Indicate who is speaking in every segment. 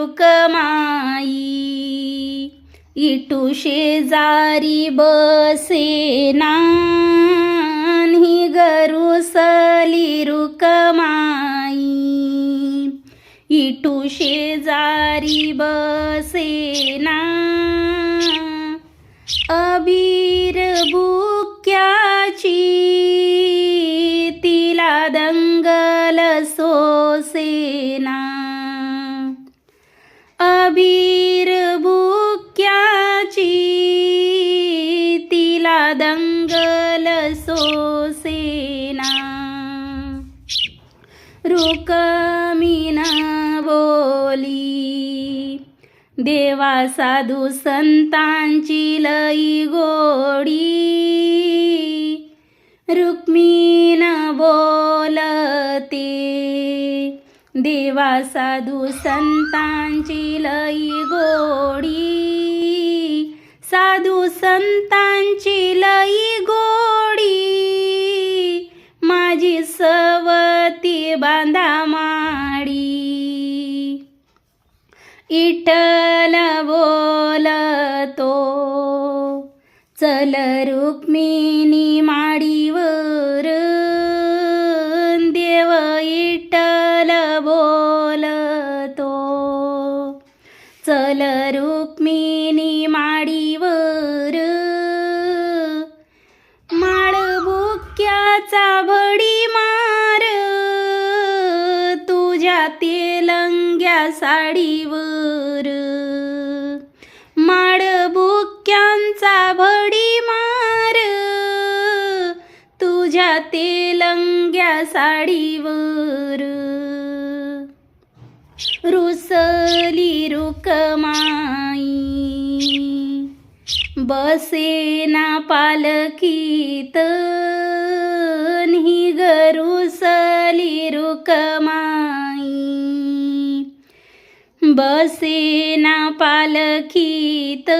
Speaker 1: रुकमाई इटू शेजारी बसेना नाही गरुसली रुकमाई. इटू शेजारी बसेना अबीर बुक्याची तिला दंगल सोसेना तिला दंगल सोसेना रुकमीन बोली. देवा साधू संतांची लई गोडी. रुक्मीन बोलते. देवा साधू संतांची लई गोडी. साधू संतां इठल बोलतो चल रुक्मिणी माडीवर. देव इठल बोलतो चल रुक्मिणी माडीवर. माळबुक्याचा भडी मार तुझ्या तेलंग्या साडीवर. तेलंग्या साडीवर. रुसली रुकमाई. बसेना पालखीत. ही गरुसली रुकमाई. बसेना पालखीत.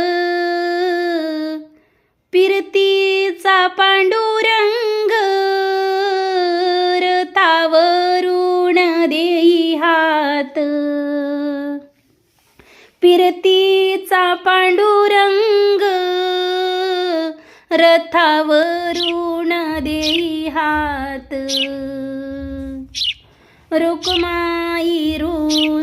Speaker 1: देई हात. पिरतीचा पांडुरंग रथावरून देई हात. रुक्माई रुसली.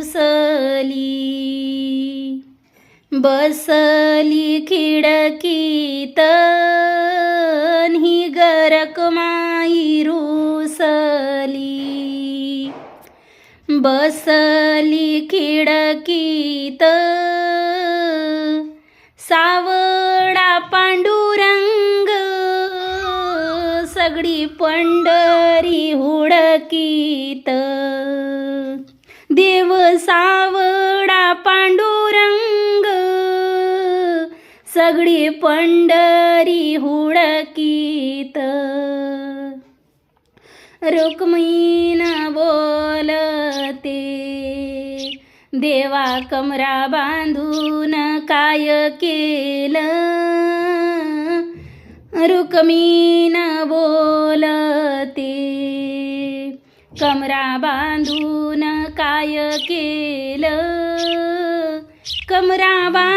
Speaker 1: बसली खिडकीत. बसली खिडकीत. सावडा पांडुरंग सगळी पंढरी हुडकीत. देव सावडा पांडुरंग सगळी पंढरी हुडकीत. रुक्मी देवा कमरा बांधून काय केलं? रुक्मीन बोलते कमरा बांधून काय केलं? कमरा बांध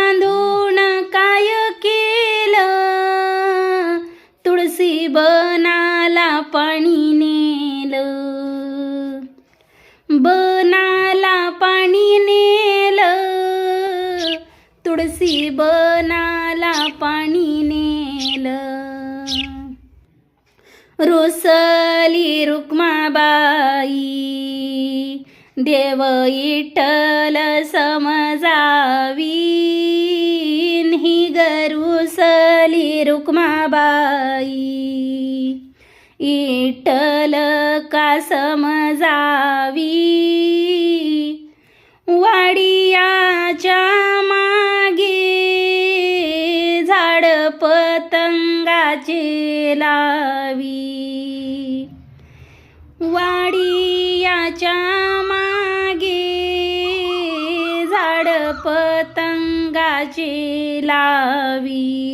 Speaker 1: तुळशी बनाला पाणी नेलं. रुसली रुक्माबाई देव इटल समजावी ही गरुसली रुक्माबाई इटल का समजावी लावी. वाडियाच्या मागे झाड पतंगाचे लावी.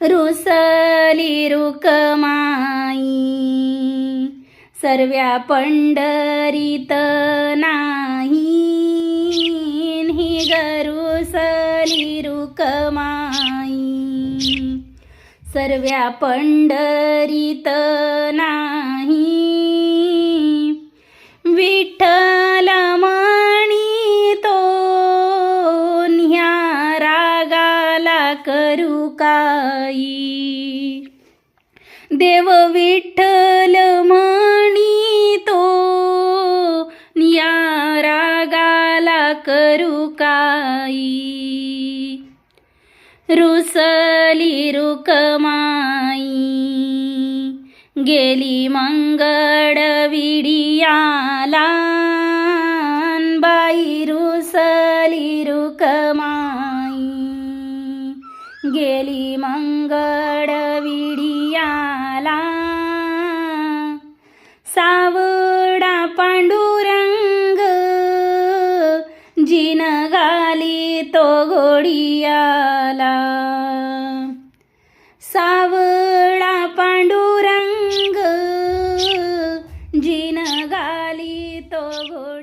Speaker 1: रुसली रुकमाई. सर्व्या पंढरीत नाही. गरुसली रुकमाई. सर्व्या पंढरीत नाही. विठ्ठल माणी तो ह्या रागाला करू काई देव विठ्ठल म्हणी तो या रागाला करू काई रुसली रुकमाई गेली मंगळ विडियाला बाई रुसली रुकमाई गेली मंगळ विडियाला सा घोडियाला सावळा पांडुरंग जिन गाली तो घोड